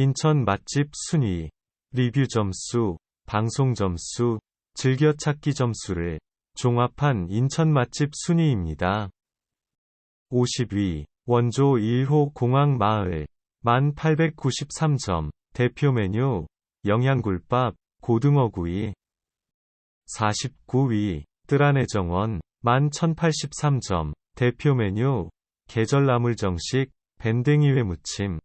인천 맛집 순위, 리뷰 점수, 방송 점수, 즐겨찾기 점수를 종합한 인천 맛집 순위입니다. 50위, 원조 1호 공항 마을, 1893점, 대표 메뉴, 영양굴밥, 고등어구이. 49위, 뜨란의 정원, 11,083점, 대표 메뉴, 계절나물 정식, 밴댕이회 무침.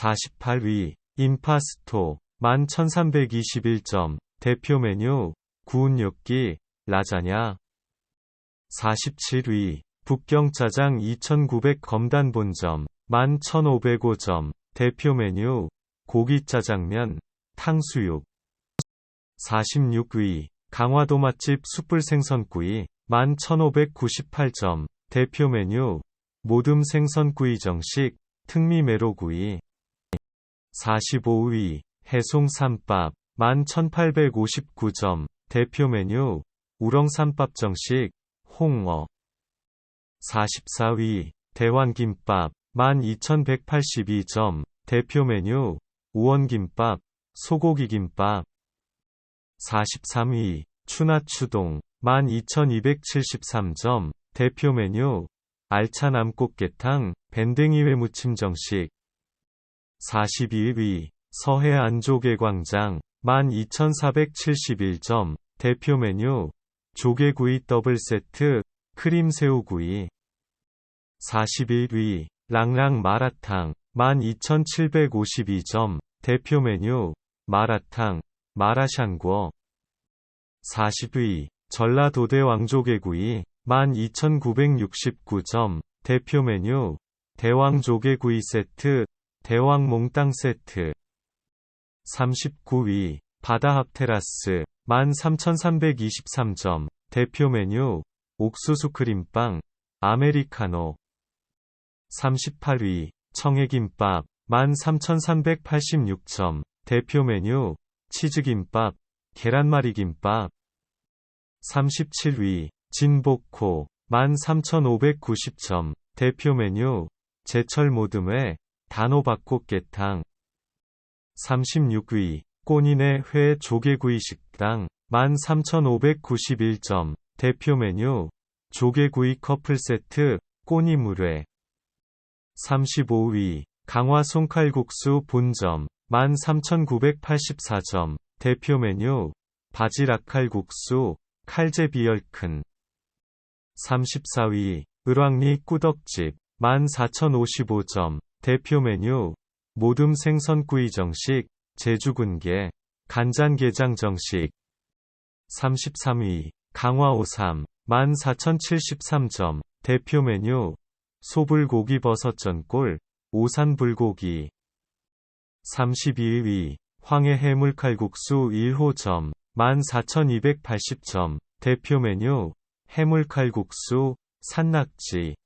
48위, 임파스토, 11,321점, 대표 메뉴, 구운 육기, 라자냐. 47위, 북경짜장 2,900 검단 본점, 11,505점, 대표 메뉴, 고기짜장면, 탕수육. 46위, 강화도 맛집 숯불 생선구이, 11,598점, 대표 메뉴, 모듬 생선구이 정식, 특미 메로구이. 45위, 해송삼밥, 11,859점, 대표 메뉴, 우렁삼밥 정식, 홍어. 44위, 대왕김밥, 12,182점, 대표 메뉴, 우원김밥, 소고기김밥. 43위, 추나추동, 12,273점, 대표 메뉴, 알찬 암꽃게탕, 밴댕이회 무침 정식. 42위, 서해 안조개광장, 12,471점, 대표 메뉴, 조개구이 더블 세트, 크림새우구이. 41위, 랑랑 마라탕, 12,752점, 대표 메뉴, 마라탕, 마라샹궈. 40위, 전라도대 왕조개구이, 12,969점, 대표 메뉴, 대왕조개구이 세트, 대왕 몽땅 세트. 39위, 바다합 테라스, 13,323점, 대표 메뉴, 옥수수 크림빵, 아메리카노. 38위, 청해김밥, 13,386점, 대표 메뉴, 치즈김밥, 계란말이 김밥. 37위, 진복코, 13,590점, 대표 메뉴, 제철 모듬회, 단호박꽃게탕. 36위, 꼬니네 회 조개구이 식당, 13,591점, 대표 메뉴, 조개구이 커플 세트, 꼬니 물회. 35위, 강화 송칼국수 본점, 13,984점, 대표 메뉴, 바지락 칼국수, 칼제 비열큰. 34위, 을왕리 꾸덕집, 14,055점, 대표 메뉴, 모듬 생선구이 정식, 제주군게, 간장게장 정식. 33위, 강화오삼, 14,073점, 대표 메뉴, 소불고기 버섯전골, 오산불고기. 32위, 황해 해물칼국수 1호점, 14,280점, 대표 메뉴, 해물칼국수, 산낙지.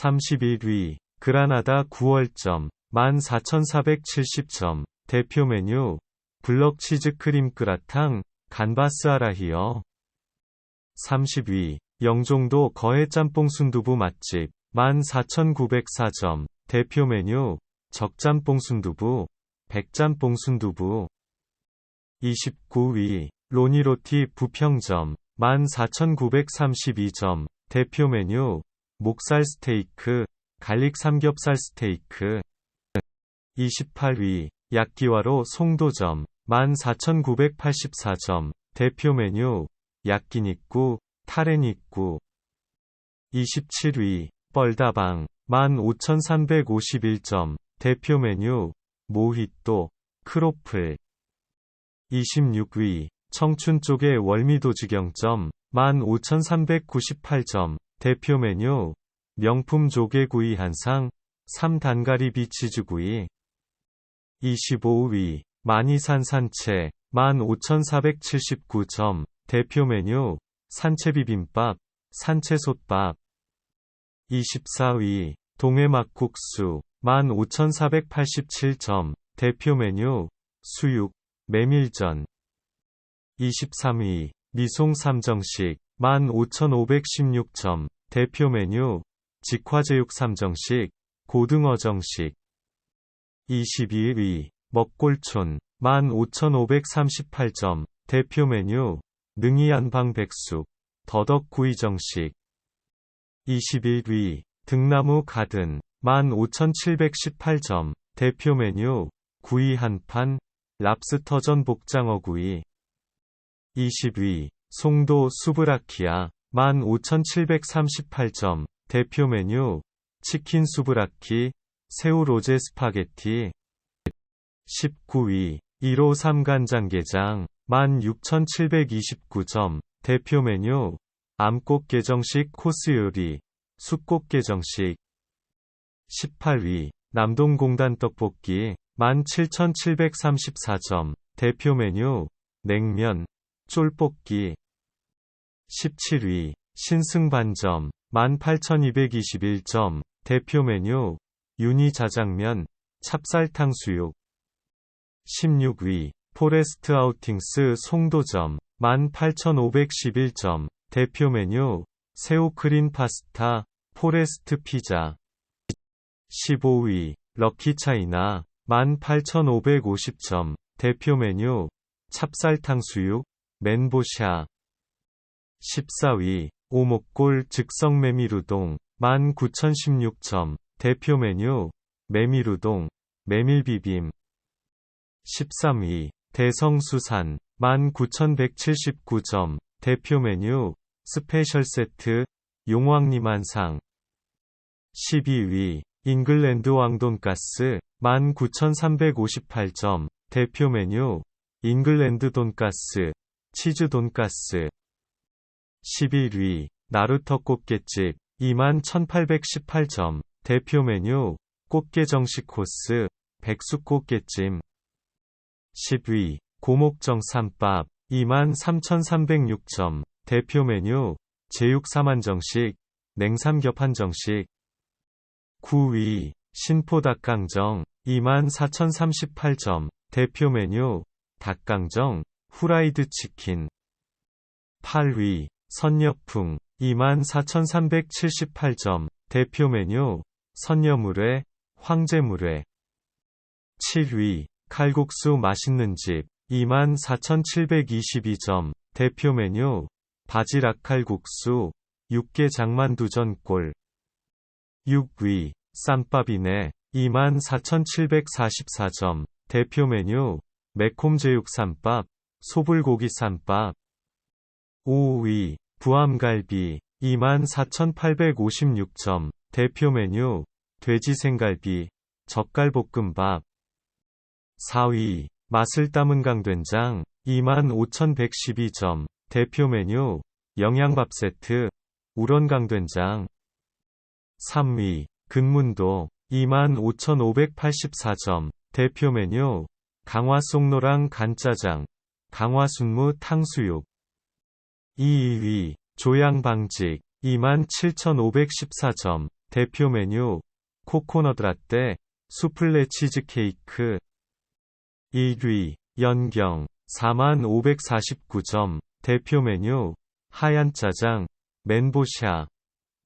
31위, 그라나다 9월점, 14,470점, 대표 메뉴, 블럭 치즈 크림 그라탕, 간바스 아라히어. 30위, 영종도 거해 짬뽕 순두부 맛집, 14,904점, 대표 메뉴, 적짬뽕 순두부, 백짬뽕 순두부. 29위, 로니로티 부평점, 14,932점, 대표 메뉴, 목살 스테이크, 갈릭 삼겹살 스테이크. 28위, 약기와로 송도점, 14,984점, 대표 메뉴, 약기니꾸, 타레니꾸. 27위, 뻘다방, 15,351점, 대표 메뉴, 모히또, 크로플. 26위, 청춘 쪽의 월미도지경점, 15,398점, 대표 메뉴, 명품 조개구이 한상, 3단가리 비치즈구이. 25위, 마니산 산채, 15,479점, 대표 메뉴, 산채비빔밥, 산채솥밥. 24위, 동해막국수, 15,487점, 대표 메뉴, 수육, 메밀전. 23위, 미송 삼정식, 15,516점, 대표 메뉴, 직화제육 삼정식, 고등어 정식. 22위 먹골촌 15,538점 대표 메뉴 능이 안방 백숙 더덕 구이 정식 21위 등나무 가든 15,718점 대표 메뉴 구이 한판 랍스터전 복장어 구이 20위 송도 수브라키아 15,738점 대표 메뉴 치킨 수브라키 새우 로제 스파게티 19위 1호 삼간장게장 16,729점 대표 메뉴 암꽃게정식 코스 요리 숫꽃게정식. 18위 남동공단 떡볶이 17,734점 대표 메뉴 냉면 쫄볶이. 17위 신승반점 18,221점 대표 메뉴 유니 자장면 찹쌀탕 수육. 16위 포레스트 아우팅스 송도점 18,511점 대표 메뉴 새우 크림 파스타 포레스트 피자. 15위 럭키 차이나 18,550점 대표 메뉴 찹쌀탕 수육 맨보샤. 14위 오목골 즉석 메밀우동 19,016점 대표 메뉴 메밀우동 메밀비빔. 13위 대성수산 19,179점 대표 메뉴 스페셜 세트 용왕리만상. 12위 잉글랜드 왕돈가스 19,358점 대표 메뉴 잉글랜드 돈가스 치즈 돈가스 11위 나루터 꽃게집 21,818점 대표 메뉴 꽃게 정식 코스 백숙 꽃게찜. 10위 고목정 삼밥 23,306점 대표 메뉴 제육 사만정식 냉삼겹 한정식. 9위 신포 닭강정 24,038점 대표 메뉴 닭강정 후라이드 치킨. 8위 선녀풍 24,378점 대표 메뉴 선녀물회 황제물회. 7위 칼국수 맛있는 집 24,722점 대표 메뉴 바지락 칼국수 육개 장만두전골 6위 쌈밥이네 24,744점 대표 메뉴 매콤 제육 쌈밥 소불고기 쌈밥 5위 부암갈비 24,856점 대표 메뉴 돼지 생갈비 젓갈볶음밥. 4위 맛을 담은 강된장 25,112점 대표 메뉴 영양밥 세트 우런 강된장. 3위 근문도 25,584점 대표 메뉴 강화 쏙노랑 간짜장 강화 순무 탕수육 2위 조양방직 27,514점 대표 메뉴 코코넛 라떼 수플레 치즈케이크 1위 연경 4549점 대표 메뉴 하얀 짜장 맨보샤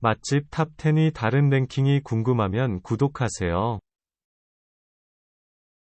맛집 탑10이 다른 랭킹이 궁금하면 구독하세요.